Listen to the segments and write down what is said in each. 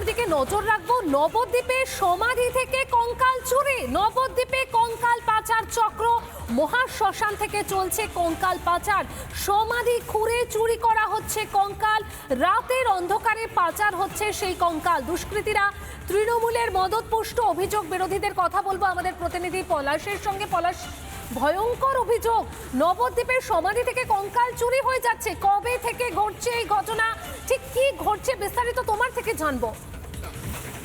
খবরের দিকে নজর রাখব। নবদ্বীপে সমাধি থেকে কঙ্কাল চুরি নবদ্বীপে কঙ্কাল পাচার চক্র। মহা শ্মশান থেকে চলছে কঙ্কাল পাচার। সমাধি খুঁড়ে চুরি করা হচ্ছে কঙ্কাল। রাতের অন্ধকারে পাচার হচ্ছে সেই কঙ্কাল। দুষ্কৃতীরা তৃণমূলের মদতপুষ্ট অভিযোগ বিরোধীদের কথা বলব আমাদের প্রতিনিধি পলাশের সঙ্গে। পলাশ, ভয়ঙ্কর অভিযোগ। নবদ্বীপের সমাধি থেকে কঙ্কাল চুরি হয়ে যাচ্ছে। কবে থেকে ঘটছে এই ঘটনা? ঠিক কি ঘটছে বিস্তারিত তোমার থেকে জানব। Yeah.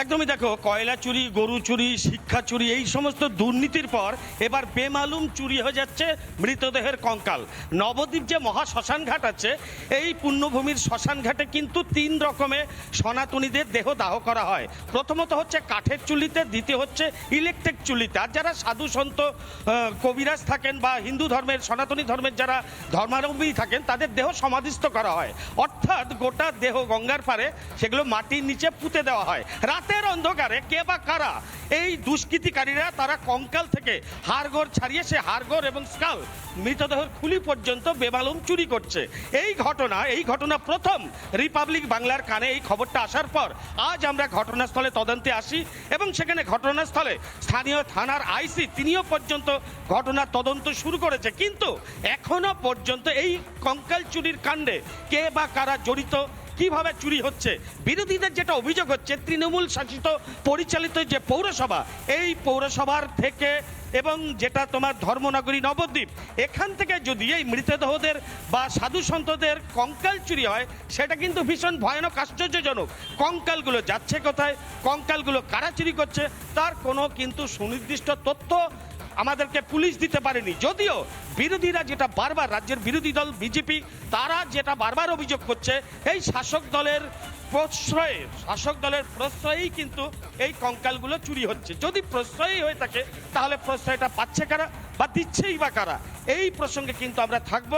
একদমই দেখো, কয়লা চুরি, গরু চুরি, শিক্ষা চুরি, এই সমস্ত দুর্নীতির পর এবার বেমালুম চুরি হয়ে যাচ্ছে মৃতদেহের কঙ্কাল। নবদ্বীপ যে মহা শ্মশান ঘাট আছে, এই পুণ্যভূমির শ্মশান ঘাটে কিন্তু তিন রকমে সনাতনীদের দেহ দাহ করা হয়। প্রথমত হচ্ছে কাঠের চুলিতে, দ্বিতীয় হচ্ছে ইলেকট্রিক চুলিতে। আর যারা সাধু সন্ত কবিরাজ থাকেন বা হিন্দু ধর্মের, সনাতনী ধর্মের যারা ধর্মাবলম্বী থাকেন, তাদের দেহ সমাধিস্থ করা হয়। অর্থাৎ গোটা দেহ গঙ্গার পারে সেগুলো মাটির নিচে পুঁতে দেওয়া হয়। রাতের অন্ধকারে কে বা কারা এই দুষ্কৃতিকারীরা, তারা কঙ্কাল থেকে হাড়গোড় ছাড়িয়ে সে হাড়গোড় এবং স্কাল মৃতদেহের খুলি পর্যন্ত বেমালুম চুরি করছে। এই ঘটনা এই ঘটনা প্রথম রিপাবলিক বাংলার কানে এই খবরটা আসার পর আজ আমরা ঘটনাস্থলে তদন্তে আসি এবং সেখানে ঘটনাস্থলে স্থানীয় থানার আইসি তিনিও পর্যন্ত ঘটনার তদন্ত শুরু করেছে। কিন্তু এখনও পর্যন্ত এই কঙ্কাল চুরির কাণ্ডে কে বা কারা জড়িত কীভাবে চুরি হচ্ছে? বিরোধীদের যেটা অভিযোগ হচ্ছে, তৃণমূল শাসিত পরিচালিত যে পৌরসভা, এই পৌরসভার থেকে এবং যেটা তোমার ধর্মনগরী নবদ্বীপ, এখান থেকে যদি এই মৃতদেহদের বা সাধু সন্তদের কঙ্কাল চুরি হয়, সেটা কিন্তু ভীষণ ভয়ানক, আশ্চর্যজনক। কঙ্কালগুলো যাচ্ছে কোথায়? কঙ্কালগুলো কারা চুরি করছে? তার কোনো কিন্তু সুনির্দিষ্ট তথ্য আমাদেরকে পুলিশ দিতে পারেনি। যদিও বিরোধীরা যেটা বারবার, রাজ্যের বিরোধী দল, বিজেপি, তারা যেটা বারবার অভিযোগ করছে, এই শাসক দলের প্রশ্রয়ে, শাসক দলের প্রশ্রয়েই কিন্তু এই কঙ্কালগুলো চুরি হচ্ছে। যদি প্রশ্রয়ই হয়ে থাকে, তাহলে প্রশ্রয়টা পাচ্ছে কারা বা দিচ্ছেই বা কারা? এই প্রসঙ্গে কিন্তু আমরা থাকব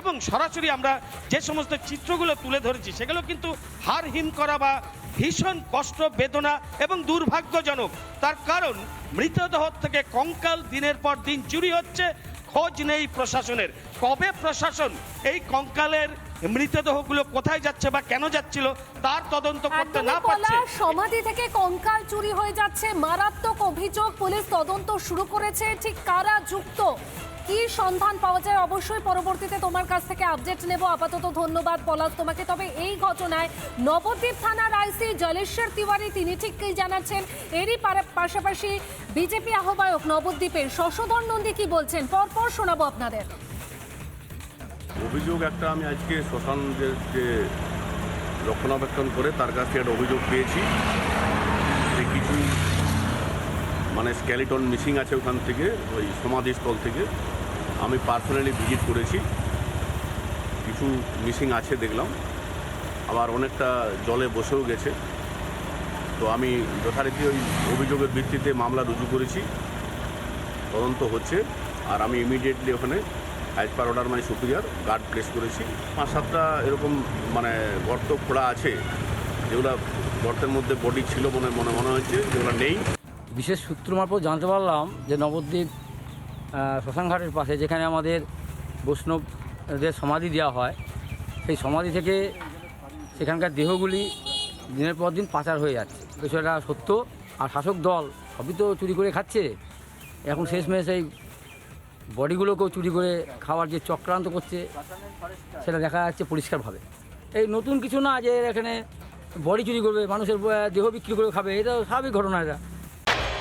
এবং সরাসরি আমরা যে সমস্ত চিত্রগুলো তুলে ধরেছি, সেগুলো কিন্তু হারহীন করা বা ভীষণ কষ্ট বেদনা এবং দুর্ভাগ্যজনক। তার কারণ মৃতদেহ থেকে কঙ্কাল দিনের পর দিন চুরি হচ্ছে খোঁজ নেই প্রশাসনের। কবে প্রশাসন এই কঙ্কালের মৃতদেহগুলো কোথায় যাচ্ছে বা কেন যাচ্ছিল তার তদন্ত করতে না পারছে। সমাধি থেকে কঙ্কাল চুরি হয়ে যাচ্ছে। মারাত্মক অভিযোগ পুলিশ তদন্ত শুরু করেছে। ঠিক কারা যুক্ত? কি সন্ধান পাওয়া যায়? অবশ্যই পরবর্তীতে তোমার কাছ থেকে আপডেট নেব। আপাতত ধন্যবাদ পলাশ তোমাকে। তবে এই ঘটনায় নবদ্বীপ থানার আইসি জলেশ্বর তিওয়ারি, তিনি ঠিক কি জানাচ্ছেন? এরই পাশাপাশি বিজেপি আহ্বায়ক নবদ্বীপের শশধর নন্দী কি বলছেন? পরপর শোনাবো আপনাদের। অভিযোগ একটা আমি আজকে শ্মশান যে রক্ষণাবেক্ষণ করে তার কাছে একটা অভিযোগ পেয়েছি। যে কিছু মানে স্কেলিটন মিসিং আছে ওখান থেকে, ওই সমাধিস্থল থেকে। আমি পার্সোনালি ভিজিট করেছি। কিছু মিসিং আছে দেখলাম। আবার অনেকটা জলে বসেও গেছে। তো আমি যথারীতি ওই অভিযোগের ভিত্তিতে মামলা রুজু করেছি। তদন্ত হচ্ছে। আর আমি ইমিডিয়েটলি ওখানে as per order my superior guard place করেছি। পাঁচ সাতটা এরকম মানে গর্ত খোঁড়া আছে। যেগুলো গর্তের মধ্যে বডি ছিল মনে মনে মনে হচ্ছে, যেগুলো নেই। বিশেষ সূত্র মারফত জানতে পারলাম যে নবদ্বীপ শ্মশানঘাটের পাশে যেখানে আমাদের বৈষ্ণবদের সমাধি দেওয়া হয়, সেই সমাধি থেকে সেখানকার দেহগুলি দিনের পর দিন পাচার হয়ে যাচ্ছে। বিষয়টা সত্য, আর শাসক দল সবই তো চুরি করে খাচ্ছে। এখন শেষমেশ এই বডিগুলোকেও চুরি করে খাওয়ার যে চক্রান্ত করছে, সেটা দেখা যাচ্ছে পরিষ্কারভাবে। এই নতুন কিছু না যে এখানে বডি চুরি করবে, মানুষের দেহ বিক্রি করে খাবে, এটা স্বাভাবিক ঘটনা এটা।